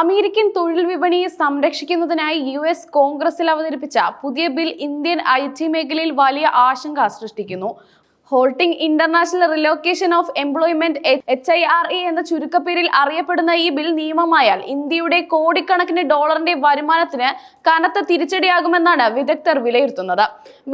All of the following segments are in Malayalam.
അമേരിക്കൻ തൊഴിൽ വിപണിയെ സംരക്ഷിക്കുന്നതിനായി യു എസ് കോൺഗ്രസിൽ അവതരിപ്പിച്ച പുതിയ ബിൽ ഇന്ത്യൻ ഐ ടി മേഖലയിൽ വലിയ ആശങ്ക സൃഷ്ടിക്കുന്നു. Halting international relocation of employment H I R E എന്ന ചുരുക്കപ്പേരിൽ അറിയപ്പെടുന്ന ഈ ബിൽ നിയമമായാൽ ഇന്ത്യയുടെ കോടിക്കണക്കിന് ഡോളറിന്റെ വരുമാനത്തിന് കനത്ത തിരിച്ചടിയാകുമെന്നാണ് വിദഗ്ധർ വിലയിരുത്തുന്നത്.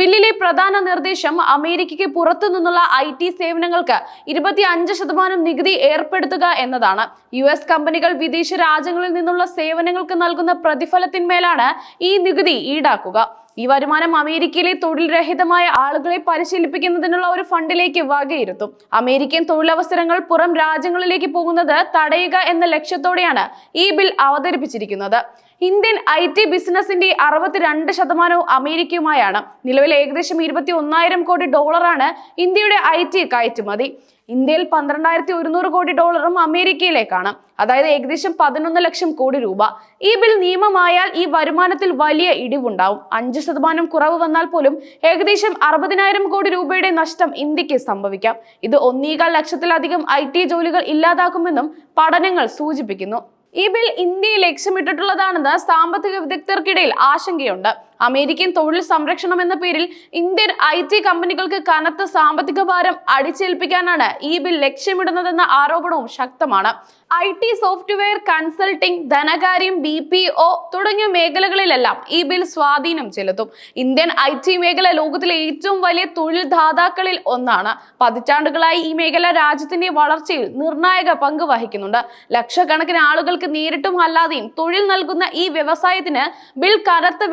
ബില്ലിലെ പ്രധാന നിർദ്ദേശം അമേരിക്കയ്ക്ക് പുറത്തു നിന്നുള്ള ഐ ടി സേവനങ്ങൾക്ക് ഇരുപത്തി അഞ്ച് ശതമാനം നികുതി ഏർപ്പെടുത്തുക എന്നതാണ്. യു എസ് കമ്പനികൾ വിദേശ രാജ്യങ്ങളിൽ നിന്നുള്ള സേവനങ്ങൾക്ക് നൽകുന്ന പ്രതിഫലത്തിന്മേലാണ് ഈ നികുതി ഈടാക്കുക. ഈ വരുമാനം അമേരിക്കയിലെ തൊഴിൽ രഹിതമായ ആളുകളെ പരിശീലിപ്പിക്കുന്നതിനുള്ള ഒരു ഫണ്ടിലേക്ക് വകയിരുത്തും. അമേരിക്കൻ തൊഴിലവസരങ്ങൾ പുറം രാജ്യങ്ങളിലേക്ക് പോകുന്നത് തടയുക എന്ന ലക്ഷ്യത്തോടെയാണ് ഈ ബിൽ അവതരിപ്പിച്ചിരിക്കുന്നത്. ഇന്ത്യൻ ഐ ടി ബിസിനസിന്റെ അറുപത്തിരണ്ട് ശതമാനവും അമേരിക്കയുമായാണ്. നിലവിൽ ഏകദേശം ഇരുപത്തി ഒന്നായിരം കോടി ഡോളറാണ് ഇന്ത്യയുടെ ഐ ടി കയറ്റുമതി. ഇന്ത്യയിൽ പന്ത്രണ്ടായിരത്തി ഒരുന്നൂറ് കോടി ഡോളറും അമേരിക്കയിലേക്കാണ്. അതായത് ഏകദേശം പതിനൊന്ന് ലക്ഷം കോടി രൂപ. ഈ ബിൽ നിയമമായാൽ ഈ വരുമാനത്തിൽ വലിയ ഇടിവുണ്ടാവും. അഞ്ച് ശതമാനം കുറവ് വന്നാൽ പോലും ഏകദേശം അറുപതിനായിരം കോടി രൂപയുടെ നഷ്ടം ഇന്ത്യയ്ക്ക് സംഭവിക്കാം. ഇത് ഒന്നേകാൽ ലക്ഷത്തിലധികം ഐ ടി ജോലികൾ ഇല്ലാതാക്കുമെന്നും പഠനങ്ങൾ സൂചിപ്പിക്കുന്നു. ഈ ബിൽ ഇന്ത്യയെ ലക്ഷ്യമിട്ടിട്ടുള്ളതാണെന്ന് സാമ്പത്തിക വിദഗ്ധർക്കിടയിൽ ആശങ്കയുണ്ട്. അമേരിക്കൻ തൊഴിൽ സംരക്ഷണം എന്ന പേരിൽ ഇന്ത്യൻ ഐ ടി കമ്പനികൾക്ക് കനത്ത സാമ്പത്തിക ഭാരം അടിച്ചേൽപ്പിക്കാനാണ് ഈ ബിൽ ലക്ഷ്യമിടുന്നതെന്ന ആരോപണവും ശക്തമാണ്. ഐ ടി സോഫ്റ്റ്വെയർ കൺസൾട്ടിംഗ് ധനകാര്യം ബി പി ഒ തുടങ്ങിയ മേഖലകളിലെല്ലാം ഈ ബിൽ സ്വാധീനം ചെലുത്തും. ഇന്ത്യൻ ഐ ടി മേഖല ലോകത്തിലെ ഏറ്റവും വലിയ തൊഴിൽ ദാതാക്കളിൽ ഒന്നാണ്. പതിറ്റാണ്ടുകളായി ഈ മേഖല രാജ്യത്തിന്റെ വളർച്ചയിൽ നിർണായക പങ്ക് വഹിക്കുന്നുണ്ട്. ലക്ഷക്കണക്കിന് ആളുകൾക്ക് നേരിട്ടും അല്ലാതെയും തൊഴിൽ നൽകുന്ന ഈ വ്യവസായത്തിന് ബിൽ കനത്ത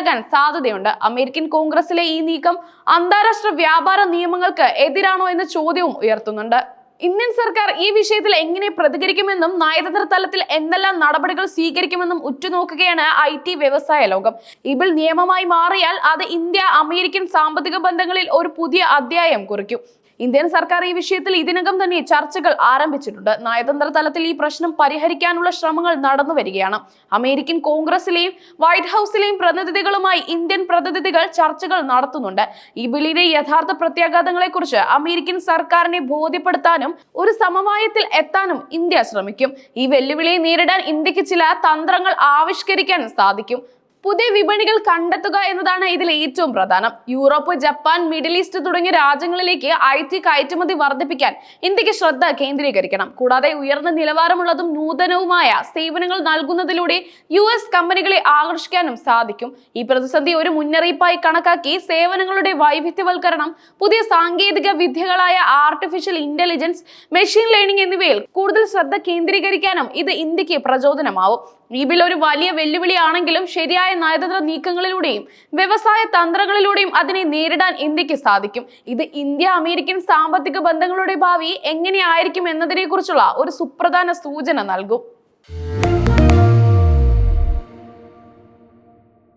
വെല്ലുവിളിയാകാൻ സാധ്യതയുണ്ട്. അമേരിക്കൻ കോൺഗ്രസിലെ ഈ നീക്കം അന്താരാഷ്ട്ര വ്യാപാര നിയമങ്ങൾക്ക് എതിരാണോ എന്ന ചോദ്യവും ഉയർത്തുന്നുണ്ട്. ഇന്ത്യൻ സർക്കാർ ഈ വിഷയത്തിൽ എങ്ങനെ പ്രതികരിക്കുമെന്നും നയതന്ത്ര തലത്തിൽ എന്തെല്ലാം നടപടികൾ സ്വീകരിക്കുമെന്നും ഉറ്റുനോക്കുകയാണ് ഐ ടി വ്യവസായ ലോകം. ബിൽ നിയമമായി മാറിയാൽ അത് ഇന്ത്യ അമേരിക്കൻ സാമ്പത്തിക ബന്ധങ്ങളിൽ ഒരു പുതിയ അധ്യായം കുറിക്കും. ഇന്ത്യൻ സർക്കാർ ഈ വിഷയത്തിൽ ഇതിനകം തന്നെ ചർച്ചകൾ ആരംഭിച്ചിട്ടുണ്ട്. നയതന്ത്ര തലത്തിൽ ഈ പ്രശ്നം പരിഹരിക്കാനുള്ള ശ്രമങ്ങൾ നടന്നു വരികയാണ്. അമേരിക്കൻ കോൺഗ്രസിലെയും വൈറ്റ് ഹൗസിലെയും പ്രതിനിധികളുമായി ഇന്ത്യൻ പ്രതിനിധികൾ ചർച്ചകൾ നടത്തുന്നുണ്ട്. ഈ ബില്ലിന്റെ യഥാർത്ഥ പ്രത്യാഘാതങ്ങളെക്കുറിച്ച് അമേരിക്കൻ സർക്കാരിനെ ബോധ്യപ്പെടുത്താനും ഒരു സമവായത്തിൽ എത്താനും ഇന്ത്യ ശ്രമിക്കും. ഈ വെല്ലുവിളിയെ നേരിടാൻ ഇന്ത്യയ്ക്ക് ചില തന്ത്രങ്ങൾ ആവിഷ്കരിക്കാൻ സാധിക്കും. പുതിയ വിപണികൾ കണ്ടെത്തുക എന്നതാണ് ഇതിൽ ഏറ്റവും പ്രധാനം. യൂറോപ്പ് ജപ്പാൻ മിഡിൽ ഈസ്റ്റ് തുടങ്ങിയ രാജ്യങ്ങളിലേക്ക് ഐ ടി കയറ്റുമതി വർദ്ധിപ്പിക്കാൻ ഇന്ത്യയ്ക്ക് ശ്രദ്ധ കേന്ദ്രീകരിക്കണം. കൂടാതെ ഉയർന്ന നിലവാരമുള്ളതും നൂതനവുമായ സേവനങ്ങൾ നൽകുന്നതിലൂടെ യു എസ് കമ്പനികളെ ആകർഷിക്കാനും സാധിക്കും. ഈ പ്രതിസന്ധി ഒരു മുന്നറിയിപ്പായി കണക്കാക്കി സേവനങ്ങളുടെ വൈവിധ്യവൽക്കരണം പുതിയ സാങ്കേതിക വിദ്യകളായ ആർട്ടിഫിഷ്യൽ ഇന്റലിജൻസ് മെഷീൻ ലേണിംഗ് എന്നിവയിൽ കൂടുതൽ ശ്രദ്ധ കേന്ദ്രീകരിക്കാനും ഇത് ഇന്ത്യയ്ക്ക് പ്രചോദനമാവും. ഈ ബിൽ ഒരു വലിയ വെല്ലുവിളിയാണെങ്കിലും ശരിയായ നയതന്ത്ര നീക്കങ്ങളിലൂടെയും വ്യവസായ തന്ത്രങ്ങളിലൂടെയും അതിനെ നേരിടാൻ ഇന്ത്യയ്ക്ക് സാധിക്കും. ഇത് ഇന്ത്യ അമേരിക്കൻ സാമ്പത്തിക ബന്ധങ്ങളുടെ ഭാവി എങ്ങനെയായിരിക്കും എന്നതിനെ കുറിച്ചുള്ള ഒരു സുപ്രധാന സൂചന നൽകും.